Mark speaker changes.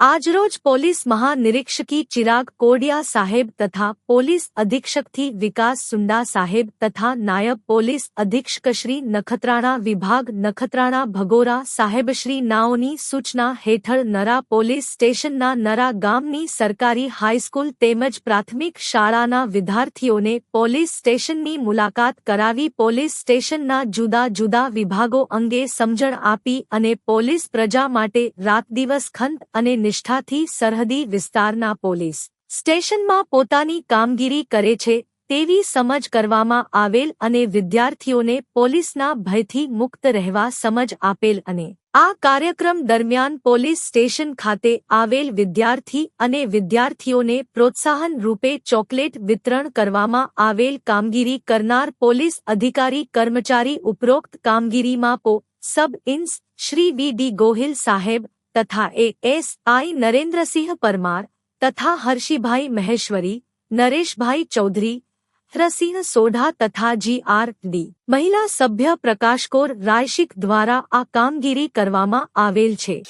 Speaker 1: આજરોજ પોલીસ મહાનિરીક્ષકી ચિરાગ કોડિયા સાહેબ તથા પોલીસ અધિક્ષકથી વિકાસ સુંડા સાહેબ તથા નાયબ પોલીસ અધિક્ષક શ્રી નખત્રાણા વિભાગ નખત્રાણા ભગોરા સાહેબશ્રી નાઓની સૂચના હેઠળ નરા પોલીસ સ્ટેશનના નરા ગામની સરકારી હાઈસ્કૂલ તેમજ પ્રાથમિક શાળાના વિદ્યાર્થીઓને પોલીસ સ્ટેશનની મુલાકાત કરાવી પોલીસ સ્ટેશનના જુદા જુદા વિભાગો અંગે સમજણ આપી અને પોલીસ પ્રજા માટે રાત દિવસ ખંત અને નિષ્ઠાથી સરહદી વિસ્તારના પોલીસ સ્ટેશનમાં પોતાની કામગીરી કરે છે તેવી સમજ કરવામાં આવેલ અને વિદ્યાર્થીઓને પોલીસના ભયથી મુક્ત રહેવા સમજ આપેલ અને આ કાર્યક્રમ દરમિયાન પોલીસ સ્ટેશન ખાતે આવેલ વિદ્યાર્થી અને વિદ્યાર્થીઓને પ્રોત્સાહન રૂપે ચોકલેટ વિતરણ કરવામાં આવેલ કામગીરી કરનાર પોલીસ અધિકારી કર્મચારી ઉપરોક્ત કામગીરીમાં po sub ins Shri V D Gohil સાહેબ તથા A S I Narendrasinh Parmar તથા હર્ષિભાઈ મહેશ્વરી, નરેશભાઈ ચૌધરી રસિંહ સોઢા તથા જી આર ડી. મહિલા સભ્ય પ્રકાશકોર રાયશિક દ્વારા આ કામગીરી કરવામાં આવેલ છે.